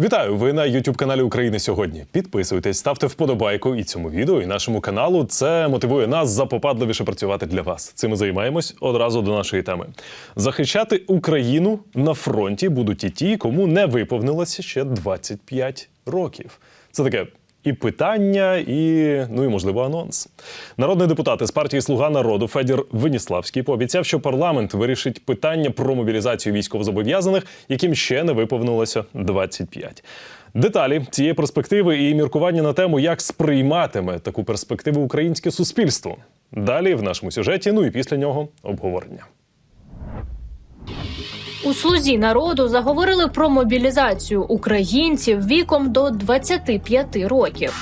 Вітаю! Ви на youtube каналі України сьогодні. Підписуйтесь, ставте вподобайку і цьому відео, і нашому каналу. Це мотивує нас запопадливіше працювати для вас. Цим займаємось одразу до нашої теми. Захищати Україну на фронті будуть і ті, кому не виповнилося ще 25 років. Це таке. І питання, і ну і можливо анонс. Народний депутат із партії Слуга народу Федір Веніславський пообіцяв, що парламент вирішить питання про мобілізацію військовозобов'язаних, яким ще не виповнилося 25. Деталі цієї перспективи і міркування на тему, як сприйматиме таку перспективу українське суспільство. Далі в нашому сюжеті. Ну і після нього обговорення. У слузі народу заговорили про мобілізацію українців віком до 25 років.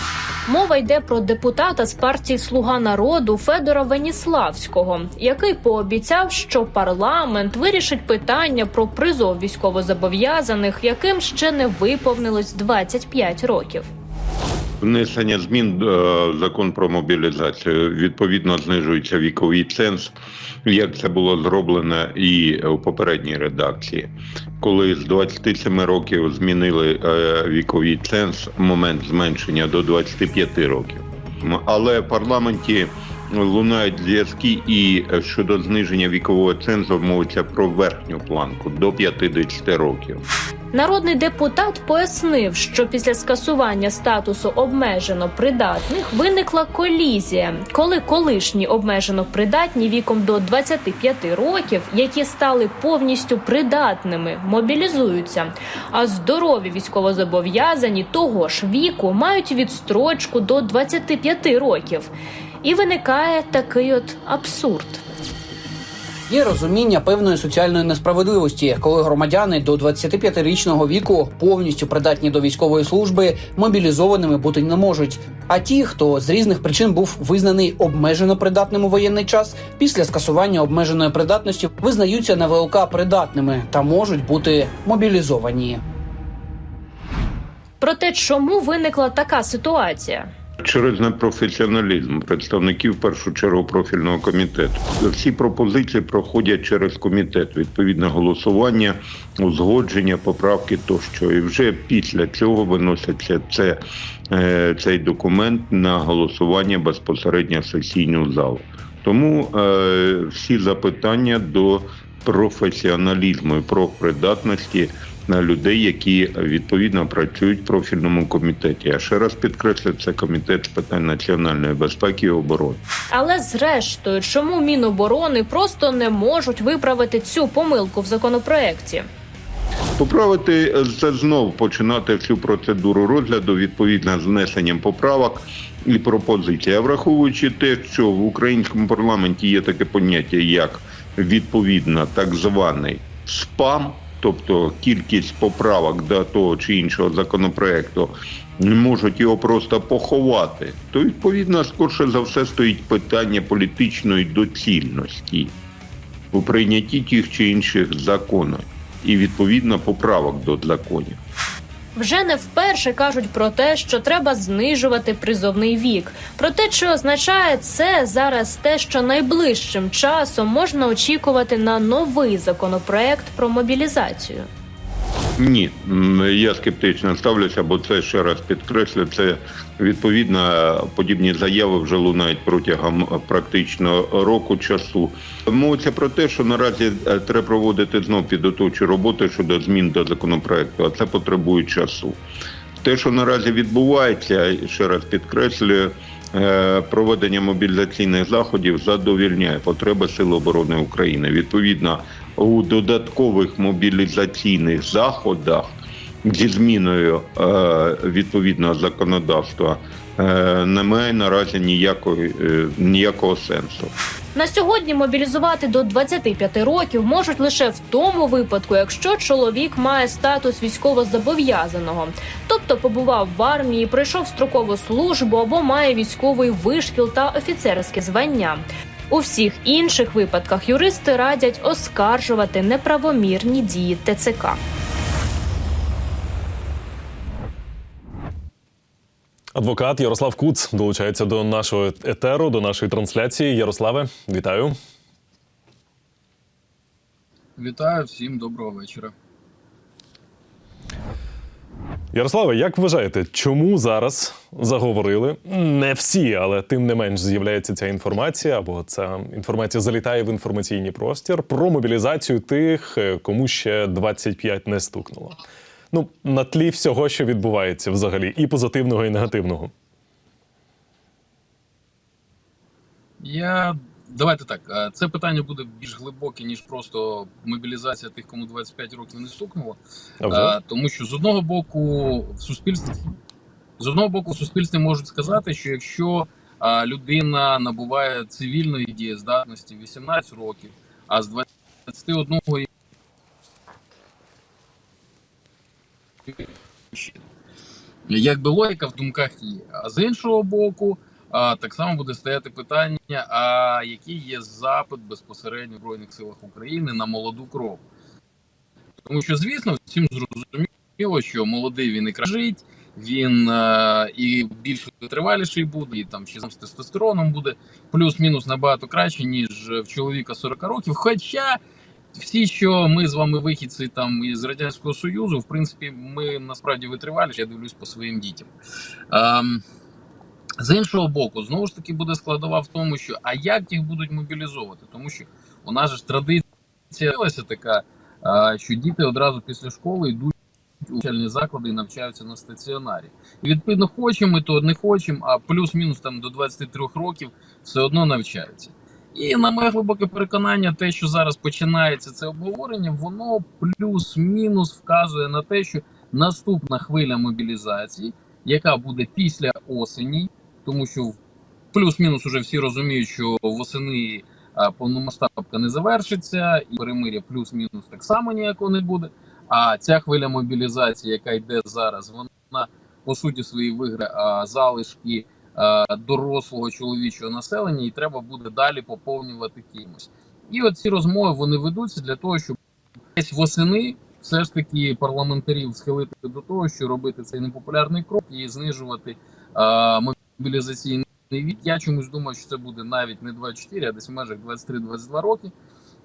Мова йде про депутата з партії Слуга народу Федора Веніславського, який пообіцяв, що парламент вирішить питання про призов військовозобов'язаних, яким ще не виповнилось 25 років. Внесення змін до закон про мобілізацію відповідно знижується віковий ценз, як це було зроблено і у попередній редакції, коли з 27 років змінили е, віковий ценз, момент зменшення до 25 років. Але в парламенті лунають зв'язки, і е, щодо зниження вікового цензу мовиться про верхню планку до 50 років. Народний депутат пояснив, що після скасування статусу обмежено придатних виникла колізія, коли колишні обмежено придатні віком до 25 років, які стали повністю придатними, мобілізуються. А здорові військовозобов'язані того ж віку мають відстрочку до 25 років. І виникає такий от абсурд. Є розуміння певної соціальної несправедливості, коли громадяни до 25-річного віку повністю придатні до військової служби мобілізованими бути не можуть. А ті, хто з різних причин був визнаний обмежено придатним у воєнний час, після скасування обмеженої придатності визнаються на ВЛК придатними та можуть бути мобілізовані. Проте, чому виникла така ситуація? Через непрофесіоналізм представників в першу чергу профільного комітету. Всі пропозиції проходять через комітет, відповідне голосування, узгодження, поправки тощо. І вже після цього виноситься це, е, цей документ на голосування безпосередньо в сесійну залу. Тому е, всі запитання до професіоналізму і профпридатності людей, які відповідно працюють в профільному комітеті. Я ще раз підкреслю, це комітет з питань національної безпеки і оборони. Але зрештою, чому Міноборони просто не можуть виправити цю помилку в законопроекті? Поправити е, це знов починати всю процедуру розгляду відповідно з внесенням поправок і пропозицій. А враховуючи те, що в українському парламенті є таке поняття, як відповідно так званий спам, тобто кількість поправок до того чи іншого законопроекту. Можуть його просто поховати, то відповідно скорше за все стоїть питання політичної доцільності у прийнятті тих чи інших законів і відповідно поправок до законів. Вже не вперше кажуть про те, що треба знижувати призовний вік. Про те, чи означає це зараз те, що найближчим часом можна очікувати на новий законопроект про мобілізацію? Ні, я скептично ставлюся, бо це ще раз підкреслю. Це відповідно подібні заяви вже лунають протягом е, практично року часу. Мовиться про те, що наразі е, треба проводити знов підготовчу роботу щодо змін до законопроекту, а це потребує часу. Те, що наразі відбувається, ще раз підкреслюю, е, проведення мобілізаційних заходів задовільняє потреби Сил оборони України. Відповідно, у додаткових мобілізаційних заходах зі зміною е, відповідного законодавства е, немає наразі ніякої, е, ніякого сенсу. На сьогодні мобілізувати до 25 років можуть лише в тому випадку, якщо чоловік має статус військовозобов'язаного, тобто побував в армії, пройшов строкову службу або має військовий вишкіл та офіцерське звання. У всіх інших випадках юристи радять оскаржувати неправомірні дії ТЦК. Адвокат Ярослав Куц долучається до нашого етеру, до нашої трансляції. Ярославе, вітаю. Вітаю всім доброго вечора. Ярославе, як вважаєте, чому зараз заговорили? Не всі, але тим не менш з'являється ця інформація, або ця інформація залітає в інформаційний простір про мобілізацію тих, е, кому ще 25 не стукнуло. Ну, на тлі всього, що відбувається взагалі, і позитивного, і негативного. Я давайте так. е, Це питання буде більш глибоке, ніж просто мобілізація тих, кому 25 років не стукнуло. А вже? Е, Тому що з одного боку в суспільстві з одного боку в суспільстві можуть сказати, що якщо е, людина набуває цивільної дієздатності 18 років, а з 21 Якби логіка в думках є. А з іншого боку, так само буде стояти питання: а який є запит безпосередньо в Збройних силах України на молоду кров? Тому що, звісно, всім зрозуміло, що молодий він і краще жить, він е, і більш витриваліший буде, і там ще з тестостероном буде плюс-мінус набагато краще, ніж в чоловіка 40 років. Хоча всі, що ми з вами вихідці там із радянського союзу, в принципі, ми насправді витриваліші, я дивлюсь по своїм дітям. Ем, з іншого боку, знову ж таки буде складова в тому, що а як їх будуть мобілізовувати? Тому що у нас ж традиція така, що діти одразу після школи йдуть у навчальні заклади і навчаються на стаціонарі. І відповідно, хочемо ми то не хочемо, а плюс-мінус там до 23 років все одно навчаються. І на моє глибоке переконання, те, що зараз починається це обговорення, воно плюс-мінус вказує на те, що наступна хвиля мобілізації, яка буде після осені, тому що плюс-мінус уже всі розуміють, що восени повномасштабка не завершиться, і перемиря плюс-мінус так само ніякого не буде. А ця хвиля мобілізації, яка йде зараз, вона по суті свої виграє залишки дорослого чоловічого населення, і треба буде далі поповнювати кимось. І от ці розмови вони ведуться для того, щоб десь восени все ж таки парламентарів схилити до того, що робити цей непопулярний крок і знижувати а, мобілізаційний вік. Я чомусь думаю, що це буде навіть не 24, а десь межах 23-22 роки.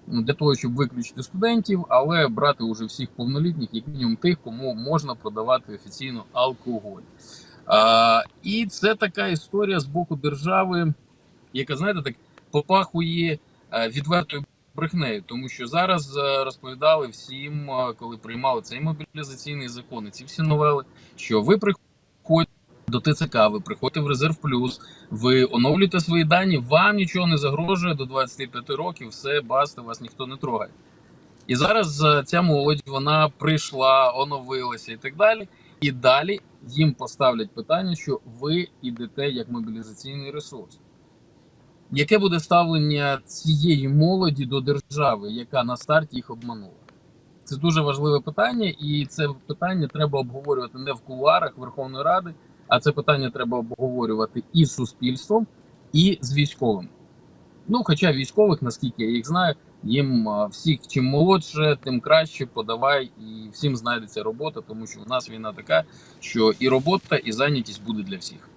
ну, Для того, щоб виключити студентів, але брати уже всіх повнолітніх, як мінімум тих, кому можна продавати офіційно алкоголь. А, і це така історія з боку держави, яка, знаєте, так попахує е, відвертою брехнею, тому що зараз е, розповідали всім, е, коли приймали цей мобілізаційний закон, і ці всі новели, що ви приходите до ТЦК, ви приходите в резерв плюс, ви оновлюєте свої дані, вам нічого не загрожує до 25 років, все, баста, вас ніхто не трогає. І зараз е, ця молодь вона прийшла, оновилася і так далі. І далі їм поставлять питання, що ви йдете як мобілізаційний ресурс. Яке буде ставлення цієї молоді до держави, яка на старті їх обманула? Це дуже важливе питання, і це питання треба обговорювати не в кулуарах Верховної Ради, а це питання треба обговорювати і з суспільством, і з військовими. Ну, хоча військових, наскільки я їх знаю, їм всіх чим молодше, тим краще подавай, і всім знайдеться робота, тому що у нас війна така, що і робота, і зайнятість буде для всіх.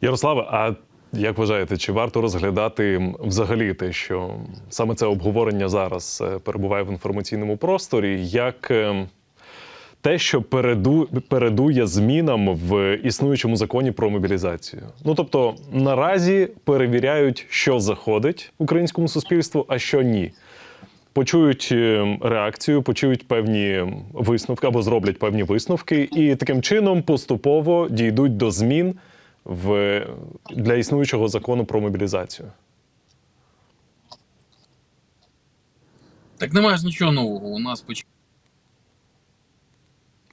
Ярославе, а як вважаєте, чи варто розглядати взагалі те, що саме це обговорення зараз е, перебуває в інформаційному просторі, як е, те, що переду, передує змінам в існуючому законі про мобілізацію? Ну тобто наразі перевіряють, що заходить українському суспільству, а що ні. Почують е, реакцію, почують певні висновки або зроблять певні висновки, і таким чином поступово дійдуть до змін в для існуючого закону про мобілізацію. Так немає ж нічого нового. У нас поч...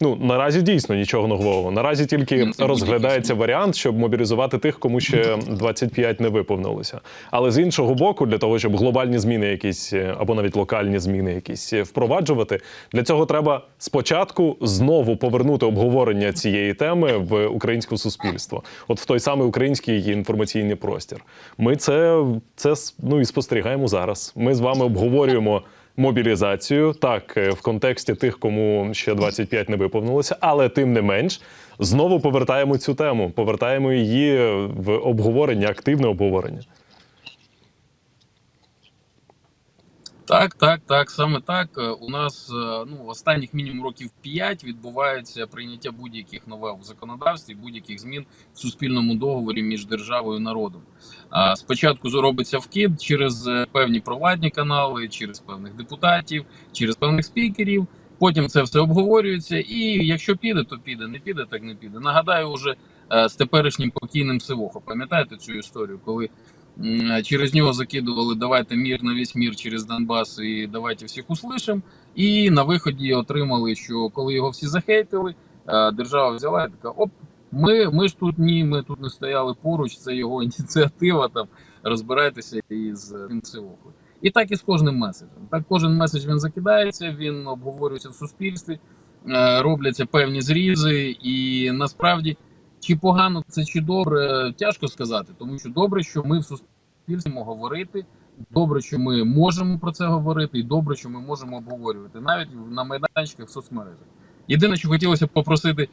Ну наразі дійсно нічого нового. Наразі тільки Ну, розглядається варіант, щоб мобілізувати тих, кому ще 25 не виповнилося. Але з іншого боку, для того, щоб глобальні зміни, якісь е, або навіть локальні зміни, якісь е, впроваджувати, для цього треба спочатку знову повернути обговорення цієї теми в українське суспільство, от в той самий український інформаційний простір. Ми це, це ну і спостерігаємо зараз. Ми з вами обговорюємо. Мобілізацію так е, в контексті тих, кому ще 25 не виповнилося, але тим не менш знову повертаємо цю тему, повертаємо її в обговорення, активне обговорення. Так, так, так, саме так. Е, У нас е, ну останніх мінімум років 5 відбувається прийняття будь-яких новел в законодавстві, будь-яких змін в суспільному договорі між державою і народом. Спочатку зробиться вкид через е, певні провладні канали, через певних депутатів, через певних спікерів. Потім це все обговорюється, і якщо піде, то піде, не піде, так не піде. Нагадаю, уже з теперішнім покійним Сивохо. Пам'ятаєте цю історію, коли через нього закидували давайте мір на весь мір через Донбас і давайте всіх услышим. І на виході отримали, що коли його всі захейтили, е, держава взяла і така: оп, ми, ми ж тут ні, ми тут не стояли поруч, це його ініціатива. Там розбирайтеся із е, тим Сивохою. І так і з кожним меседжем. Так, кожен меседж він закидається, він обговорюється в суспільстві, е, робляться певні зрізи, і насправді чи погано це, чи добре, тяжко сказати, тому що добре, що ми в суспільстві говорити. Добре, що ми можемо про це говорити, і добре, що ми можемо обговорювати навіть на майданчиках в соцмережах. Єдине, що хотілося б попросити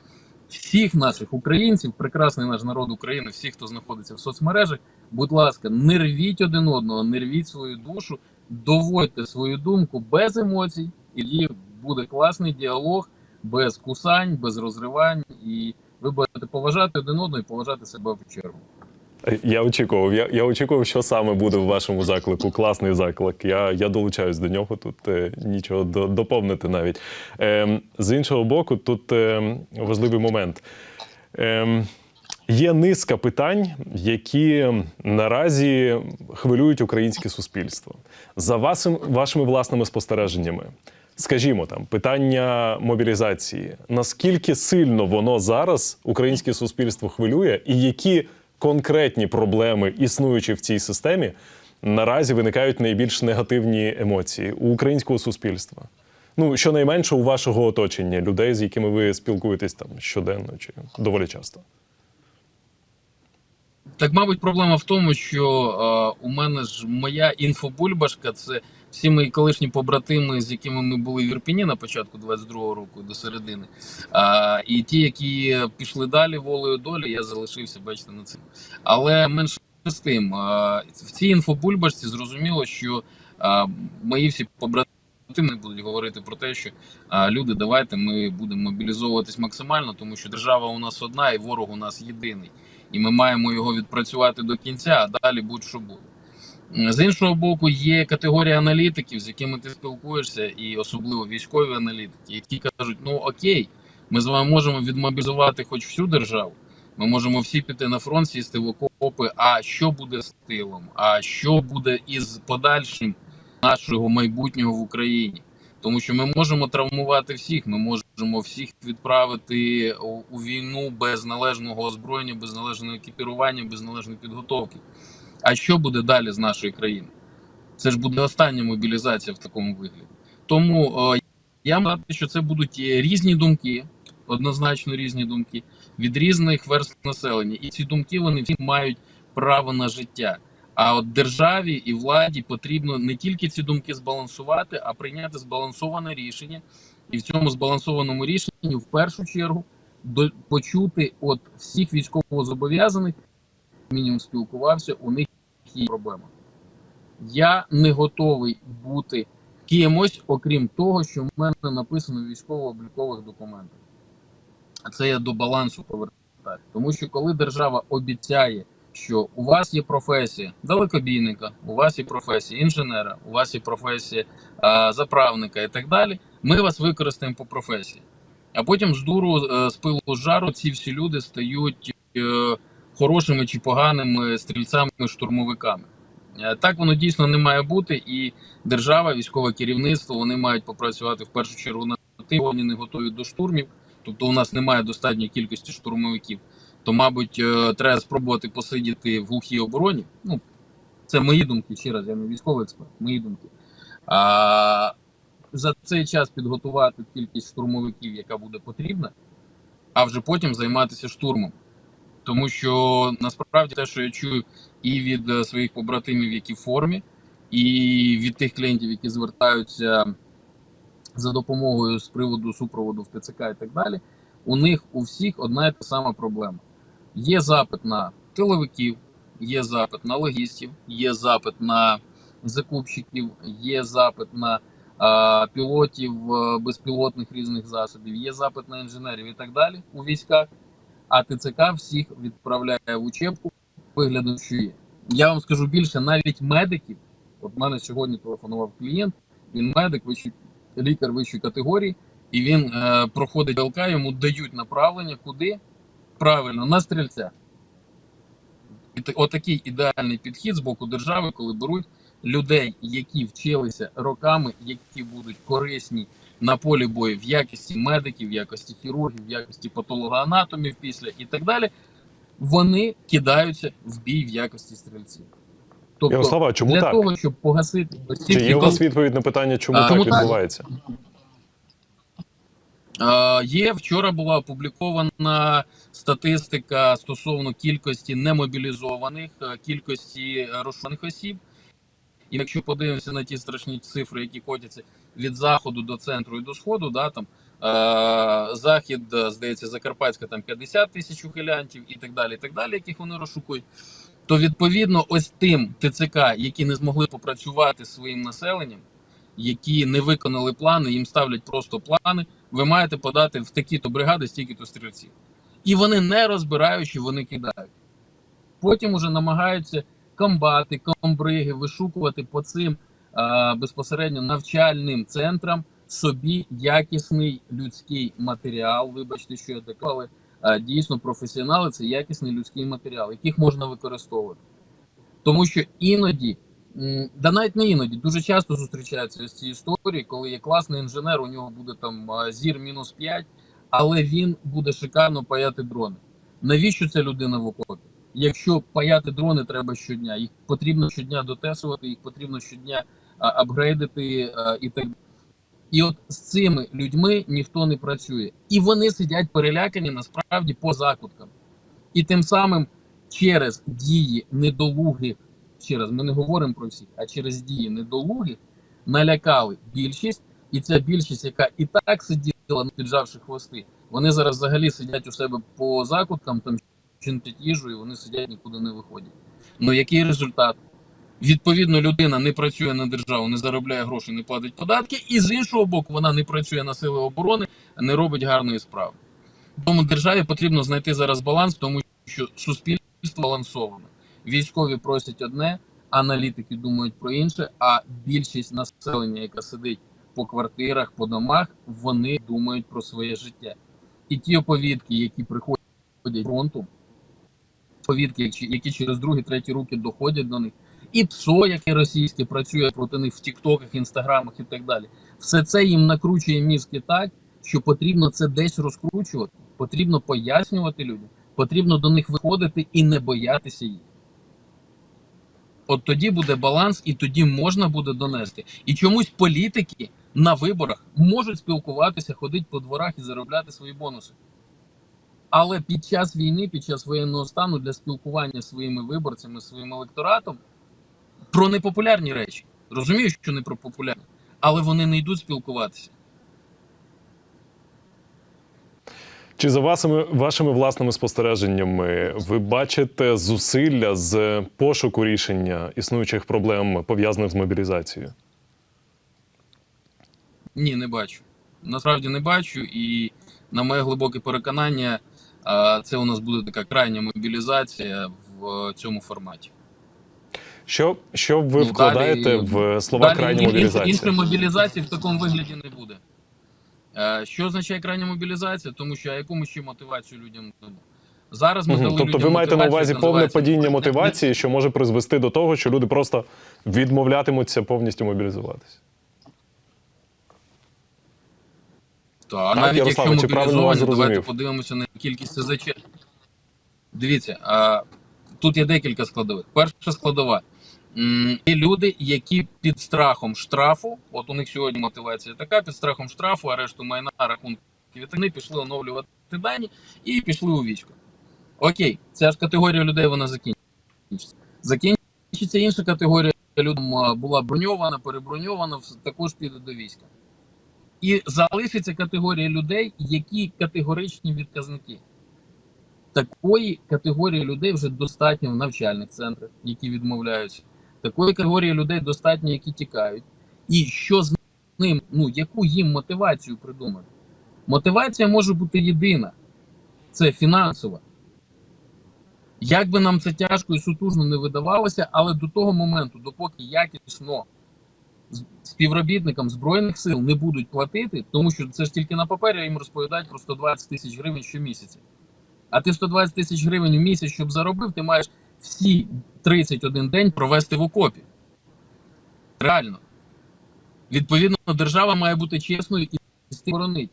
всіх наших українців, прекрасний наш народ України, всіх, хто знаходиться в соцмережах, будь ласка, не рвіть один одного, не рвіть свою душу, доводьте свою думку без емоцій, і буде класний діалог без кусань, без розривань, і ви будете поважати один одного і поважати себе в чергу. Я очікував. Я, я очікував, що саме буде в вашому заклику. Класний заклик. Я, я долучаюсь до нього. Тут е, нічого до, доповнити навіть. Ем, з іншого боку, тут е, важливий момент. Ем, Є низка питань, які наразі хвилюють українське суспільство. За вашим, вашими власними спостереженнями, скажімо, там питання мобілізації. Наскільки сильно воно зараз українське суспільство хвилює, і які конкретні проблеми, існуючі в цій системі, наразі виникають найбільш негативні емоції у українського суспільства? Ну, щонайменше у вашого оточення, людей, з якими ви спілкуєтесь там щоденно чи доволі часто. Так, мабуть, проблема в тому, що е, у мене ж моя інфобульбашка це всі мої колишні побратими, з якими ми були в Ірпіні на початку 22-го року до середини. А, і ті, які пішли далі волею долі, я залишився, бачите, на цим. Але менше з тим, е, в цій інфобульбашці зрозуміло, що е, мої всі побратими не будуть говорити про те, що а, люди, давайте ми будемо мобілізовуватись максимально, тому що держава у нас одна і ворог у нас єдиний, і ми маємо його відпрацювати до кінця, а далі будь-що буде. З іншого боку, є категорія аналітиків, з якими ти спілкуєшся, і особливо військові аналітики, які кажуть: ну окей, ми з вами можемо відмобілізувати хоч всю державу. Ми можемо всі піти на фронт, сісти в окопи. А що буде з тилом? А що буде із подальшим нашого майбутнього в Україні? Тому що ми можемо травмувати всіх, ми можемо всіх відправити у війну без належного озброєння, без належного екіпірування, без належної підготовки. А що буде далі з нашої країни? Це ж буде остання мобілізація в такому вигляді. Тому е, я маю, що це будуть е, різні думки, однозначно різні думки від різних верств населення, і ці думки вони всі мають право на життя. А от державі і владі потрібно не тільки ці думки збалансувати, а прийняти збалансоване рішення, і в цьому збалансованому рішенні в першу чергу до почути от всіх військовозобов'язаних, мінімум спілкувався, у них є проблема. Я не готовий бути кимось, окрім того, що в мене написано військово-облікових документах. Це я до балансу повертаю. Тому що коли держава обіцяє, що у вас є професія далекобійника, у вас є професія інженера, у вас є професія а, заправника і так далі, ми вас використаємо по професії. А потім з дуру, е, з пилу з жару, ці всі люди стають е, хорошими чи поганими стрільцями-штурмовиками. Е, Так воно дійсно не має бути, і держава, військове керівництво вони мають попрацювати в першу чергу над тим, вони не готові до штурмів. Тобто у нас немає достатньої кількості штурмовиків. То, мабуть, е, треба спробувати посидіти в глухій обороні. Ну, це мої думки, ще раз, я не військовий експерт, мої думки. А за цей час підготувати кількість штурмовиків, яка буде потрібна, а вже потім займатися штурмом. Тому що насправді те, що я чую і від е, своїх побратимів, які в формі, і від тих клієнтів, які звертаються за допомогою з приводу супроводу в ТЦК і так далі, у них у всіх одна і та сама проблема. Є запит на тиловиків, є запит на логістів, є запит на закупщиків, є запит на а, пілотів е, безпілотних різних засобів, є запит на інженерів і так далі у військах. А ТЦК всіх відправляє в учебку виглядом, що є. Я вам скажу більше, навіть медиків. От мене сьогодні телефонував клієнт, він медик, вищий, лікар вищої категорії, і він е, проходить ЛК, йому дають направлення куди? Правильно, на стрільця. І отакий ідеальний підхід з боку держави, коли беруть людей, які вчилися роками, які будуть корисні на полі бою в якості медиків, в якості хірургів, в якості патологоанатомів після і так далі, вони кидаються в бій в якості стрільців. Тобто, Ярослава, а чому для так? того, щоб погасити Чи є у вас відповідь на питання, чому А, так відбувається? Е, Є вчора була опублікована статистика стосовно кількості немобілізованих, кількості розшуканих осіб. І якщо подивимося на ті страшні цифри, які ходяться від заходу до центру і до сходу, да, там е, захід, е, здається, Закарпатська там 50 тисяч ухилянтів і так далі, і так далі, яких вони розшукують. То відповідно, ось тим ТЦК, які не змогли попрацювати зі своїм населенням, які не виконали плани, їм ставлять просто плани. Ви маєте подати в такі-то бригади стільки-то стрільців. І вони не розбираючи, вони кидають. Потім уже намагаються комбати, комбриги вишукувати по цим а, безпосередньо навчальним центрам собі якісний людський матеріал. Вибачте, що я але дійсно професіонали це якісний людський матеріал, яких можна використовувати. Тому що іноді, да навіть не іноді, дуже часто зустрічаються ось ці історії, коли є класний інженер, у нього буде там зір мінус 5, але він буде шикарно паяти дрони. Навіщо ця людина в окопі? Якщо паяти дрони треба щодня, їх потрібно щодня дотесувати, їх потрібно щодня апгрейдити і так. І от з цими людьми ніхто не працює. І вони сидять перелякані насправді по закуткам. І тим самим через дії недолугих, ще ми не говоримо про всіх, а через дії недолугих налякали більшість, і ця більшість, яка і так сиділа, піджавши хвости, вони зараз взагалі сидять у себе по закуткам, там чинтять їжу, і вони сидять, нікуди не виходять. Ну який результат? Відповідно, людина не працює на державу, не заробляє гроші, не платить податки, і з іншого боку, вона не працює на сили оборони, не робить гарної справи. Тому державі потрібно знайти зараз баланс, тому що суспільство балансоване. Військові просять одне, аналітики думають про інше, а більшість населення, яка сидить по квартирах, по домах, вони думають про своє життя. І ті оповідки, які приходять фронту, оповідки, які- які через другі, треті руки доходять до них, і ПСО, яке російське працює проти них в Тіктоках, Інстаграмах і так далі. Все це їм накручує мізки так, що потрібно це десь розкручувати, потрібно пояснювати людям, потрібно до них виходити і не боятися їх. От тоді буде баланс, і тоді можна буде донести. І чомусь політики на виборах можуть спілкуватися, ходити по дворах і заробляти свої бонуси. Але під час війни, під час воєнного стану для спілкування зі своїми виборцями, своїм електоратом про непопулярні речі. Розумію, що не про популярні, але вони не йдуть спілкуватися. Чи за вашими, вашими власними спостереженнями ви бачите зусилля з пошуку рішення існуючих проблем пов'язаних з мобілізацією? Ні, не бачу. Насправді не бачу, і на моє глибоке переконання, це у нас буде така крайня мобілізація в цьому форматі. Що, що ви Ну, вкладаєте далі- в слова крайня ін- ін- мобілізація? Іншої мобілізації в такому вигляді не буде. Е, Що означає крайня мобілізація? Тому що а яку ми ще мотивацію людям дамо? Зараз ми Мгм. дали Тобто ви маєте на увазі повне падіння мотивації, що може призвести до того, що люди просто відмовлятимуться повністю мобілізуватися. Так, навіть Ярославе, якщо чи правильно вас мобілізовані, давайте зрозумів? подивимося на кількість СЗЧ. Дивіться, а, тут є декілька складових. Перша складова. М, Є люди, які під страхом штрафу, от у них сьогодні мотивація така, під страхом штрафу, арешту майна, рахунків, і вони пішли оновлювати дані і пішли у військо. Окей, ця ж категорія людей вона закінчиться. Закінчиться інша категорія людям а, була броньована, переброньована, вс- також піде до війська. І залишиться категорія людей, які категоричні відказники. Такої категорії людей вже достатньо в навчальних центрах, які відмовляються. Такої категорії людей достатньо, які тікають. І що з ним, ну яку їм мотивацію придумати? Мотивація може бути єдина: це фінансова. Як би нам це тяжко і сутужно не видавалося, але до того моменту, допоки якісно співробітникам збройних сил не будуть платити, тому що це ж тільки на папері їм розповідають про 120 тисяч гривень щомісяця. А ти 120 тисяч гривень у місяць, щоб заробив, ти маєш всі 31 день провести в окопі. Реально. Відповідно, держава має бути чесною і боронить.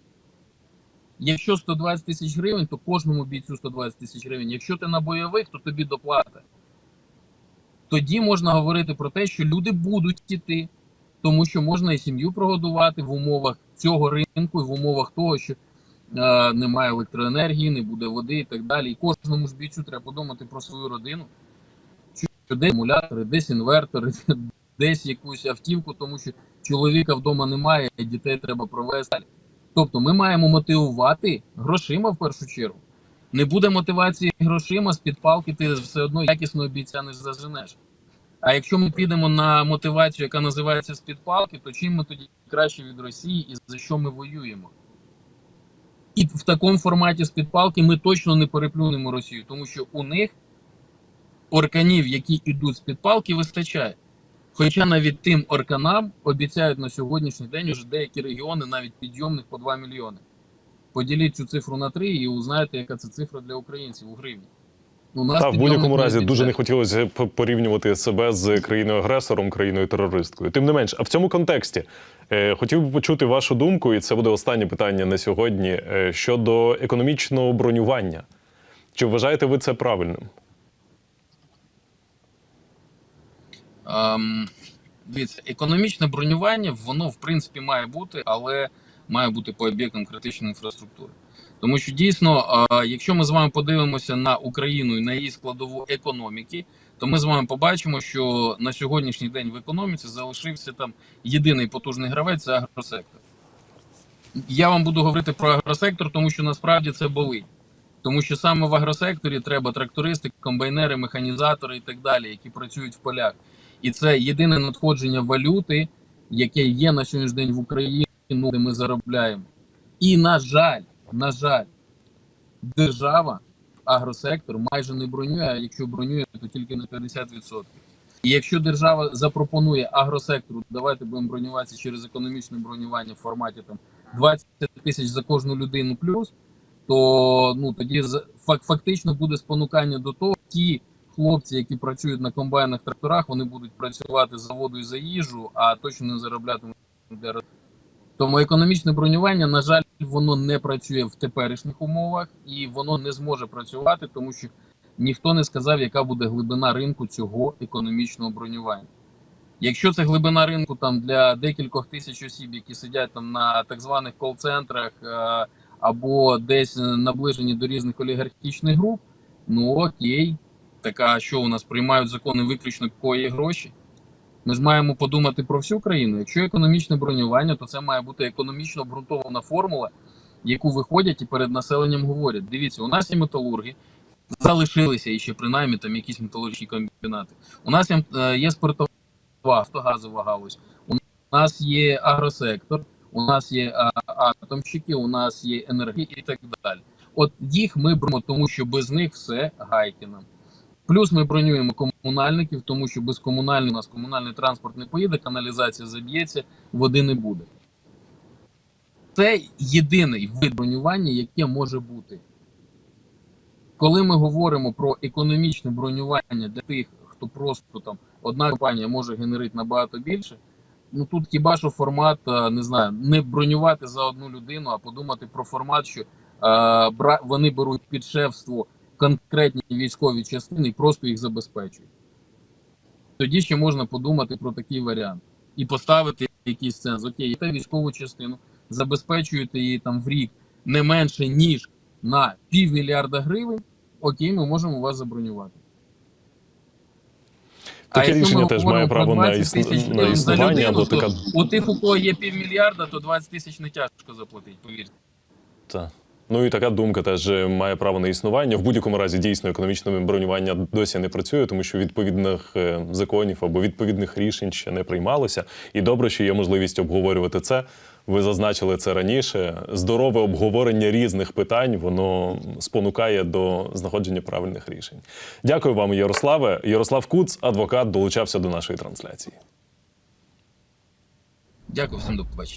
Якщо 120 тисяч гривень, то кожному бійцю 120 тисяч гривень. Якщо ти на бойових, то тобі доплата. Тоді можна говорити про те, що люди будуть йти, тому що можна і сім'ю прогодувати в умовах цього ринку, і в умовах того, що е, немає електроенергії, не буде води і так далі. І кожному ж бійцю треба подумати про свою родину, що десь акумулятори, десь інвертори, десь якусь автівку, тому що чоловіка вдома немає, і дітей треба провести. Тобто ми маємо мотивувати грошима в першу чергу. Не буде мотивації грошима з під палки, ти все одно якісного бійця не заженеш. А якщо ми підемо на мотивацію, яка називається з під палки, то чим ми тоді краще від Росії і за що ми воюємо? І в такому форматі з під палки ми точно не переплюнемо Росію, тому що у них орканів, які йдуть з під палки, вистачає. Хоча навіть тим орканам обіцяють на сьогоднішній день уже деякі регіони навіть підйомних по 2 мільйони. Поділіть цю цифру на 3 і узнаєте, яка це цифра для українців у гривні. У нас Та в будь-якому разі дуже не хотілося порівнювати себе з країною-агресором, країною-терористкою. Тим не менш, а в цьому контексті е, хотів би почути вашу думку, і це буде останнє питання на сьогодні е, щодо економічного бронювання. Чи вважаєте ви це правильним? Ем, дивіться, економічне бронювання, воно в принципі має бути, але має бути по об'єктам критичної інфраструктури. Тому що дійсно, якщо ми з вами подивимося на Україну і на її складову економіки, то ми з вами побачимо, що на сьогоднішній день в економіці залишився там єдиний потужний гравець це агросектор. Я вам буду говорити про агросектор, тому що насправді це болить. Тому що саме в агросекторі треба трактористи, комбайнери, механізатори і так далі, які працюють в полях. І це єдине надходження валюти, яке є на сьогоднішній день в Україні, де ми заробляємо. І на жаль, на жаль, держава агросектор майже не бронює, а якщо бронює, то тільки на 50%. І якщо держава запропонує агросектору, давайте будемо бронюватися через економічне бронювання в форматі там 20 тисяч за кожну людину плюс, то ну тоді фактично буде спонукання до того, ті хлопці, які працюють на комбайнах тракторах, вони будуть працювати за воду і за їжу, а точно не зароблятимуть тому економічне бронювання, на жаль, воно не працює в теперішніх умовах і воно не зможе працювати, тому що ніхто не сказав, яка буде глибина ринку цього економічного бронювання. Якщо це глибина ринку там для декількох тисяч осіб, які сидять там на так званих кол-центрах е, або десь наближені до різних олігархічних груп, ну окей, така що у нас приймають закони виключно кої гроші. Ми ж маємо подумати про всю країну. Якщо економічне бронювання, то це має бути економічно обґрунтована формула, яку виходять і перед населенням говорять: дивіться, у нас є металурги, залишилися і ще принаймні там якісь металургічні комбінати. У нас є, е, спиртова автогазова галузь, у нас є агросектор, у нас є атомщики, у нас є енергія і так далі. От їх ми беремо, тому що без них все гайки нам. Плюс ми бронюємо комунальників, тому що без комунальних у нас комунальний транспорт не поїде, каналізація заб'ється, води не буде. Це єдиний вид бронювання, яке може бути. Коли ми говоримо про економічне бронювання для тих, хто просто там одна компанія може генерити набагато більше, ну тут хіба що формат, е, не знаю, не бронювати за одну людину, а подумати про формат, що е, вони беруть під шефство конкретні військові частини і просто їх забезпечують. Тоді ще можна подумати про такий варіант і поставити якийсь сенс. Окей, є військову частину, забезпечуєте її там в рік не менше, ніж на півмільярда гривень. Окей, ми можемо вас забронювати. Таке рішення теж має право на, 20 тисяч на гривень за існування, то така. У тих, у кого є півмільярда, то 20 тисяч не тяжко заплатити, повірте. Та. Ну і така думка теж має право на існування. В будь-якому разі дійсно економічне бронювання досі не працює, тому що відповідних е, законів або відповідних рішень ще не приймалося. І добре, що є можливість обговорювати це. Ви зазначили це раніше. Здорове обговорення різних питань воно спонукає до знаходження правильних рішень. Дякую вам, Ярославе. Ярослав Куц, адвокат, долучався до нашої трансляції. Дякую всім до побачення.